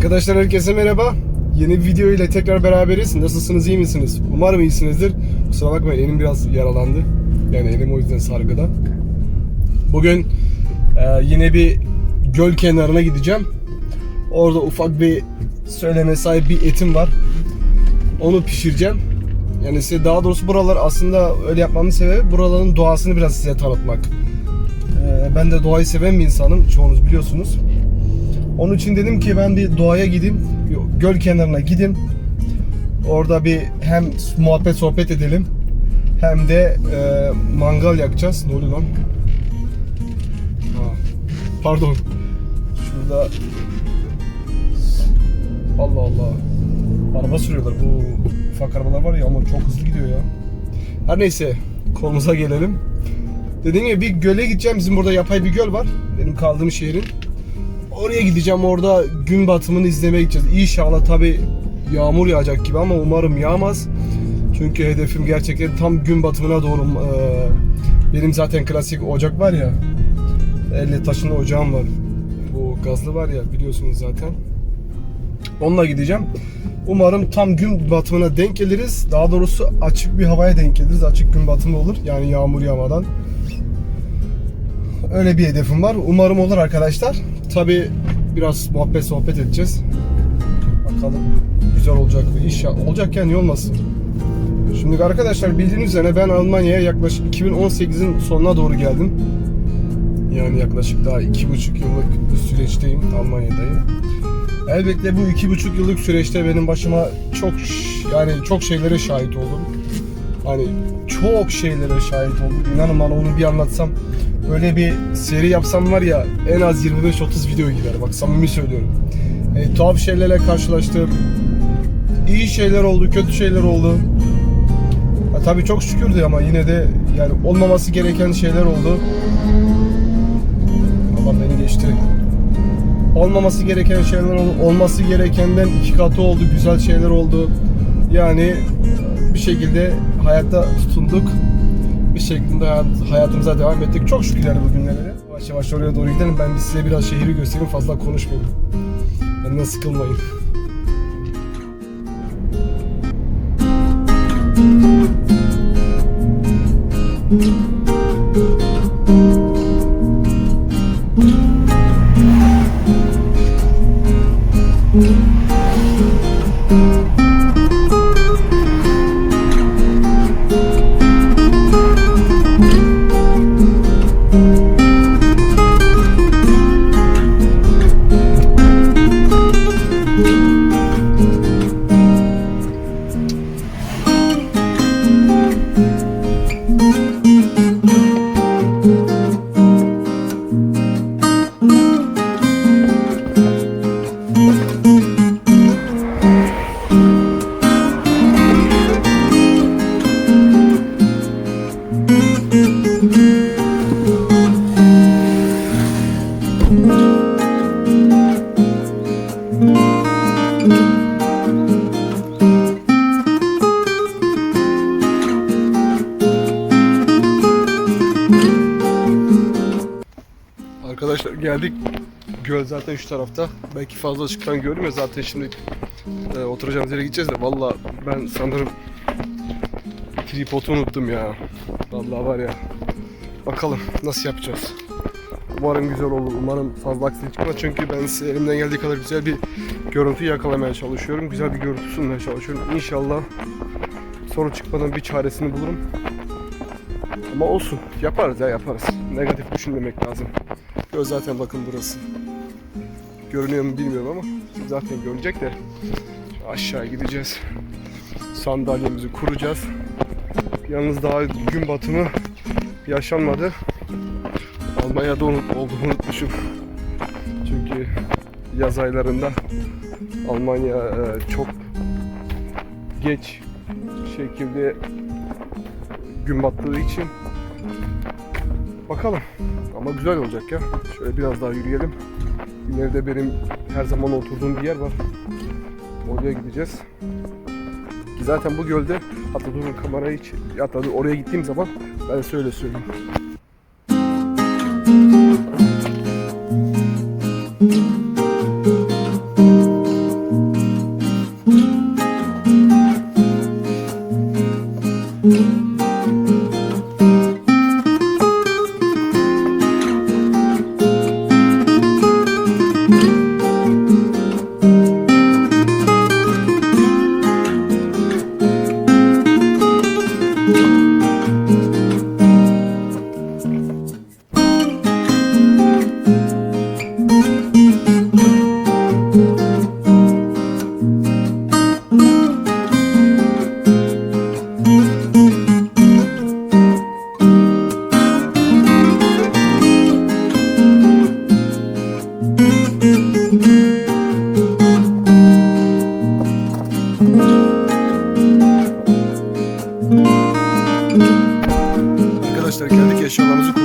Arkadaşlar herkese merhaba. Yeni bir video ile tekrar beraberiz. Nasılsınız, iyi misiniz? Umarım iyisinizdir. Kusura bakmayın elim biraz yaralandı. Yani elim o yüzden sargıda. Bugün e, yine bir göl kenarına gideceğim. Orada ufak bir söyleme sahip bir etim var. Onu pişireceğim. Yani size daha doğrusu buralar aslında öyle yapmamın sebebi buraların doğasını biraz size tanıtmak. E, ben de doğayı seven bir insanım. Çoğunuz biliyorsunuz. Onun için dedim ki ben bir doğaya gideyim, göl kenarına gideyim. Orada bir hem muhabbet sohbet edelim hem de e, mangal yakacağız. Ne oluyor lan? Ha, pardon. Şurada Allah Allah. Araba sürüyorlar. Bu ufak arabalar var ya ama çok hızlı gidiyor ya. Her neyse konumuza gelelim. Dediğim gibi bir göle gideceğim. Bizim burada yapay bir göl var. Benim kaldığım şehrin. Oraya gideceğim orada gün batımını izlemeye gideceğiz. İnşallah tabi yağmur yağacak gibi ama umarım yağmaz. Çünkü hedefim gerçekten tam gün batımına doğru. Ee, benim zaten klasik ocak var ya. Elle taşın ocağım var. Bu gazlı var ya biliyorsunuz zaten. Onunla gideceğim. Umarım tam gün batımına denk geliriz. Daha doğrusu açık bir havaya denk geliriz. Açık gün batımı olur. Yani yağmur yağmadan. Öyle bir hedefim var. Umarım olur arkadaşlar. Tabi biraz muhabbet sohbet edeceğiz. Bakalım güzel olacak mı? İnşallah olacak yani olmasın. Şimdi arkadaşlar bildiğiniz üzere ben Almanya'ya yaklaşık 2018'in sonuna doğru geldim. Yani yaklaşık daha iki buçuk yıllık bir süreçteyim Almanya'dayım. Elbette bu iki buçuk yıllık süreçte benim başıma çok yani çok şeylere şahit oldum. Hani çok şeylere şahit oldum. İnanın bana onu bir anlatsam böyle bir seri yapsam var ya en az 25-30 video gider. Bak samimi söylüyorum. E, tuhaf şeylerle karşılaştım. İyi şeyler oldu, kötü şeyler oldu. Ya, tabii çok şükürdü ama yine de yani olmaması gereken şeyler oldu. Allah beni geçti. Olmaması gereken şeyler oldu. Olması gerekenden iki katı oldu. Güzel şeyler oldu. Yani bir şekilde hayatta tutunduk bir şekilde hayat, hayatımıza devam ettik. Çok şükür yani bugünlere. Yavaş yavaş oraya doğru gidelim. Ben size biraz şehri göstereyim. Fazla konuşmayayım. Benden sıkılmayın. Arkadaşlar geldik. Göl zaten şu tarafta. Belki fazla ışıktan görünmüyor zaten şimdi e, oturacağımız yere gideceğiz de valla ben sanırım tripodu unuttum ya. Vallahi var ya. Bakalım nasıl yapacağız. Umarım güzel olur. Umarım fazla aksilik çıkmaz. Çünkü ben size elimden geldiği kadar güzel bir görüntü yakalamaya çalışıyorum. Güzel bir görüntü sunmaya çalışıyorum. İnşallah sorun çıkmadan bir çaresini bulurum. Ama olsun. Yaparız ya yaparız. Negatif düşünmemek lazım. Göz zaten bakın burası. Görünüyor mu bilmiyorum ama zaten görünecek de. Aşağı gideceğiz. Sandalyemizi kuracağız. Yalnız daha gün batımı yaşanmadı. Almanya'da unut, olduğumu unutmuşum. Çünkü yaz aylarında Almanya e, çok geç şekilde gün battığı için bakalım ama güzel olacak ya. Şöyle biraz daha yürüyelim. İleride benim her zaman oturduğum bir yer var. Oraya gideceğiz. Zaten bu gölde hatta durun kamerayı hiç hatta oraya gittiğim zaman ben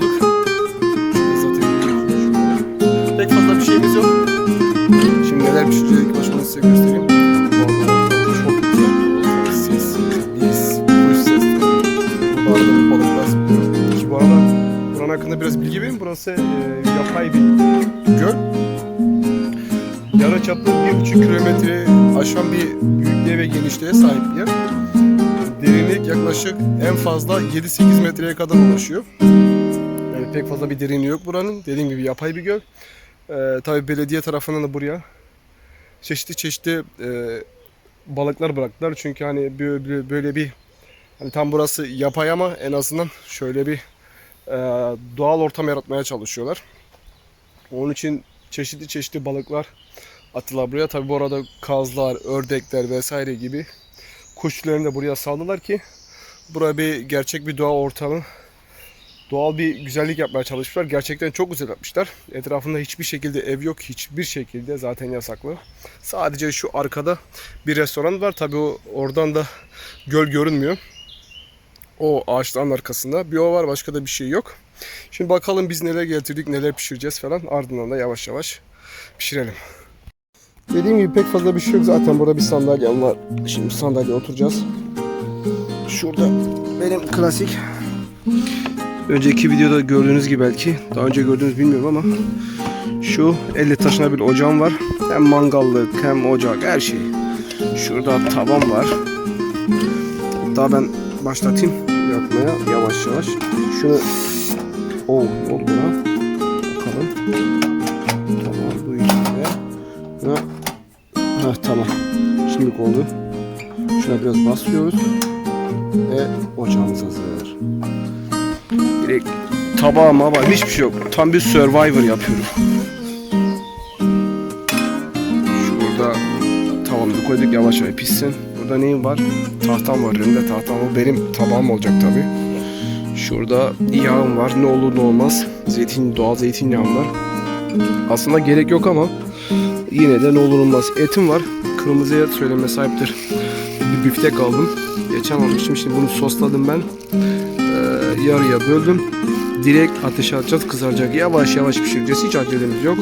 koyduk. Pek fazla bir şeyimiz yok. Şimdi neler pişiriyor ilk başına size göstereyim. Çok güzel. Siz, biz, kuş ses. Balık, balıklar zıplıyor. Ki bu buranın hakkında biraz bilgi vereyim. Burası e, yapay bir göl. Yara çaplı 1,5 kilometre aşan bir büyüklüğe ve genişliğe sahip bir yer derinlik yaklaşık en fazla 7-8 metreye kadar ulaşıyor. Pek fazla bir derinliği yok buranın. Dediğim gibi yapay bir göl. Ee, tabii belediye tarafından da buraya çeşitli çeşitli e, balıklar bıraktılar. Çünkü hani böyle, böyle bir hani tam burası yapay ama en azından şöyle bir e, doğal ortam yaratmaya çalışıyorlar. Onun için çeşitli çeşitli balıklar attılar buraya. Tabii bu arada kazlar, ördekler vesaire gibi kuş türlerini de buraya saldılar ki buraya bir gerçek bir doğa ortamı doğal bir güzellik yapmaya çalışmışlar. Gerçekten çok güzel yapmışlar. Etrafında hiçbir şekilde ev yok. Hiçbir şekilde zaten yasaklı. Sadece şu arkada bir restoran var. Tabii o oradan da göl görünmüyor. O ağaçların arkasında bir o var. Başka da bir şey yok. Şimdi bakalım biz neler getirdik, neler pişireceğiz falan. Ardından da yavaş yavaş pişirelim. Dediğim gibi pek fazla bir şey yok. Zaten burada bir sandalyem var. Şimdi sandalyeye oturacağız. Şurada benim klasik önceki videoda gördüğünüz gibi belki daha önce gördüğünüz bilmiyorum ama şu 50 taşına bir ocağım var. Hem mangallık hem ocak her şey. Şurada tavan var. Hatta ben başlatayım yakmaya yavaş yavaş. Şunu Oh oldu buna? Bakalım. Tamam bu içinde. Ha. Ha tamam. Şimdi oldu. Şuna biraz basıyoruz. Ve ocağımız hazır. Direkt tabağa maba hiçbir şey yok. Tam bir survivor yapıyorum. Şurada tavamızı koyduk yavaş yavaş pişsin. Burada neyim var? Tahtam var önümde tahtam. O benim tabağım olacak tabi. Şurada yağım var. Ne olur ne olmaz. Zeytin, doğal zeytinyağım var. Aslında gerek yok ama yine de ne olur olmaz. Etim var. Kırmızı et söyleme sahiptir. Bir biftek aldım. Geçen almıştım. Şimdi bunu sosladım ben. Yarıya böldüm. Direkt ateşe atacağız. Kızaracak. Yavaş yavaş pişireceğiz. Hiç acelemiz yok.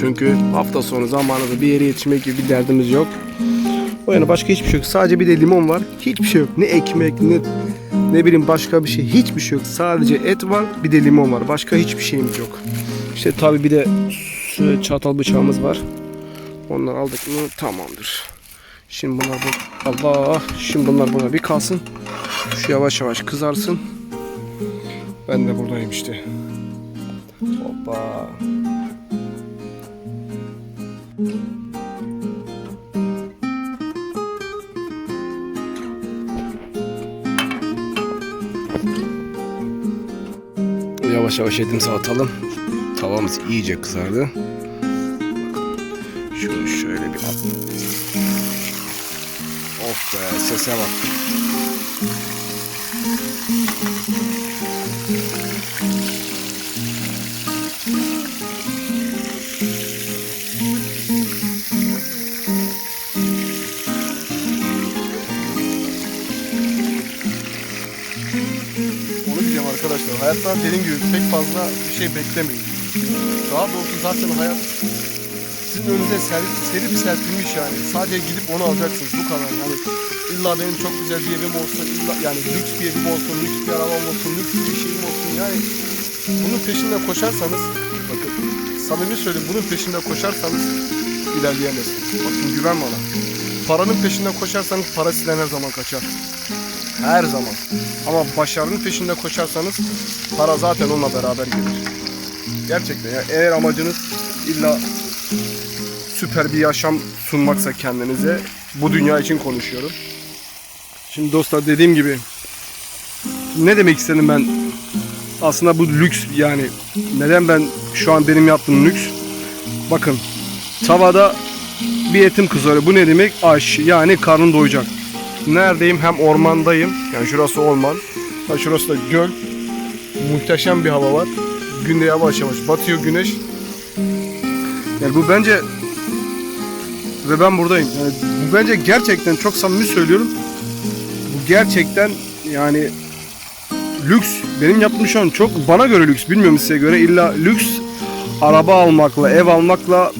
Çünkü hafta sonu zamanında bir yere yetişmek gibi bir derdimiz yok. O yana başka hiçbir şey yok. Sadece bir de limon var. Hiçbir şey yok. Ne ekmek ne ne bileyim başka bir şey. Hiçbir şey yok. Sadece et var. Bir de limon var. Başka hiçbir şeyimiz yok. İşte tabii bir de çatal bıçağımız var. Onları aldık mı tamamdır. Şimdi bunlar bu Allah şimdi bunlar burada bir kalsın. Şu yavaş yavaş kızarsın. Ben de buradayım işte. Hoppa. Yavaş yavaş etimizi atalım. Tavamız iyice kızardı. Şunu şöyle bir at. Of be sese bak. Onu diyeceğim arkadaşlar. Hayatta dediğim gibi pek fazla bir şey beklemeyin. Daha doğrusu zaten hayat sizin önünüze serip, serip serpilmiş yani. Sadece gidip onu alacaksınız bu kadar. Yani illa benim çok güzel bir evim olsun, illa yani lüks bir evim olsun, lüks bir arabam olsun, lüks bir şeyim olsun. Yani bunun peşinde koşarsanız, bakın samimi söyleyeyim bunun peşinde koşarsanız ilerleyemezsiniz. Bakın güven bana. Paranın peşinde koşarsanız para sizden her zaman kaçar. Her zaman. Ama başarının peşinde koşarsanız para zaten onunla beraber gelir. Gerçekten ya eğer amacınız illa süper bir yaşam sunmaksa kendinize bu dünya için konuşuyorum. Şimdi dostlar dediğim gibi ne demek istedim ben? Aslında bu lüks yani neden ben şu an benim yaptığım lüks? Bakın tavada bir etim kızarıyor. Bu ne demek? Aş yani karnın doyacak. Neredeyim? Hem ormandayım. Yani şurası orman ha şurası da göl. Muhteşem bir hava var. Günde yavaş yavaş batıyor güneş. Yani bu bence ve ben buradayım. Yani bu bence gerçekten çok samimi söylüyorum. Bu gerçekten yani lüks. Benim yaptığım şu an çok bana göre lüks. Bilmiyorum size göre illa lüks araba almakla, ev almakla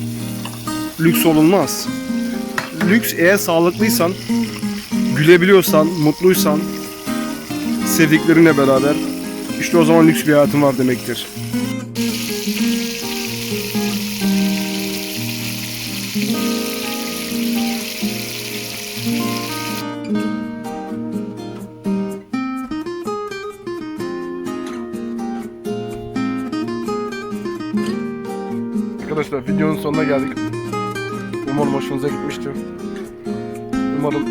lüks olunmaz. Lüks eğer sağlıklıysan, gülebiliyorsan, mutluysan, sevdiklerinle beraber işte o zaman lüks bir hayatın var demektir. Arkadaşlar videonun sonuna geldik. Umarım hoşunuza gitmiştir. Umarım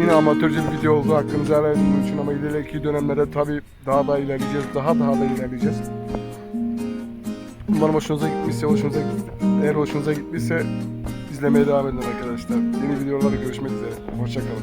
yine amatörce bir video oldu. Hakkınızı helal edin için ama ileriki dönemlerde tabi daha da ilerleyeceğiz. Daha daha da ilerleyeceğiz. Umarım hoşunuza gitmişse, hoşunuza eğer hoşunuza gitmişse izlemeye devam edin arkadaşlar. Yeni videolarda görüşmek üzere. Hoşçakalın.